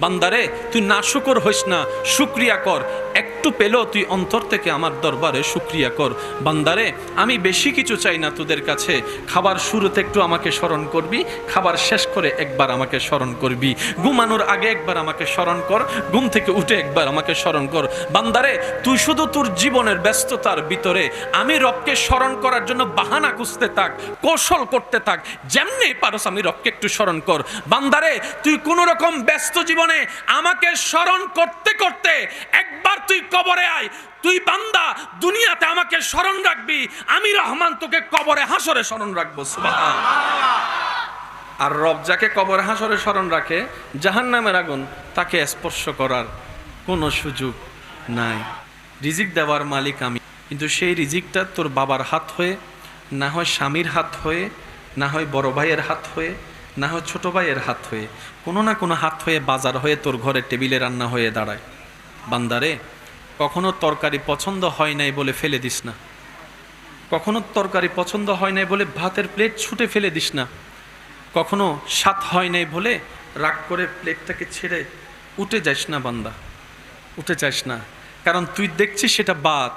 বান্দারে, তুই না শুকর হইস না, শুক্রিয়া কর। একটু পেলেও তুই অন্তর থেকে আমার দরবারে শুক্রিয়া কর। বান্দারে, আমি বেশি কিছু চাই না তোদের কাছে। খাবার শুরুতে একটু আমাকে স্মরণ করবি, খাবার শেষ করে একবার আমাকে স্মরণ করবি। ঘুমানোর আগে একবার আমাকে স্মরণ কর, ঘুম থেকে উঠে একবার আমাকে স্মরণ কর। বান্দারে, তুই শুধু তোর জীবনের ব্যস্ততার ভিতরে, আমি রবকে স্মরণ করার জন্য বাহানা খুঁজতে থাক, কৌশল করতে থাক যেমনি পারস আমি রবকে একটু স্মরণ কর। বান্দারে, তুই কোন রকম ব্যস্ত জীবনে আমাকে স্মরণ করতে করতে একবার তুই কবরে আয়। তুই বান্দা, দুনিয়াতে আমাকে স্মরণ রাখবি। আমি রহমান তোকে কবরে হাসরে স্মরণ রাখব আর রব যাকে কবর হাসরে স্মরণ রাখে জাহান নামের আগুন তাকে স্পর্শ করার কোনো সুযোগ নাই। রিজিক দেওয়ার মালিক আমি। কিন্তু সেই রিজিকটা তোর বাবার হাত হয়ে, না হয় স্বামীর হাত হয়ে, না হয় বড় ভাইয়ের হাত হয়ে না হয় ছোট ভাইয়ের হাত হয়ে, কোনো না কোনো হাত হয়ে বাজার হয়ে তোর ঘরে টেবিলে রান্না হয়ে দাঁড়ায়। বান্দারে, কখনো তরকারি পছন্দ হয় নাই বলে ফেলে দিস না। কখনো তরকারি পছন্দ হয় নাই বলে ভাতের প্লেট ছুটে ফেলে দিস না। কখনো স্বাদ হয় নাই বলে রাগ করে প্লেটটাকে ছেড়ে উঠে যাস না বান্দা, উঠে যাস না। কারণ তুই দেখছিস সেটা বাদ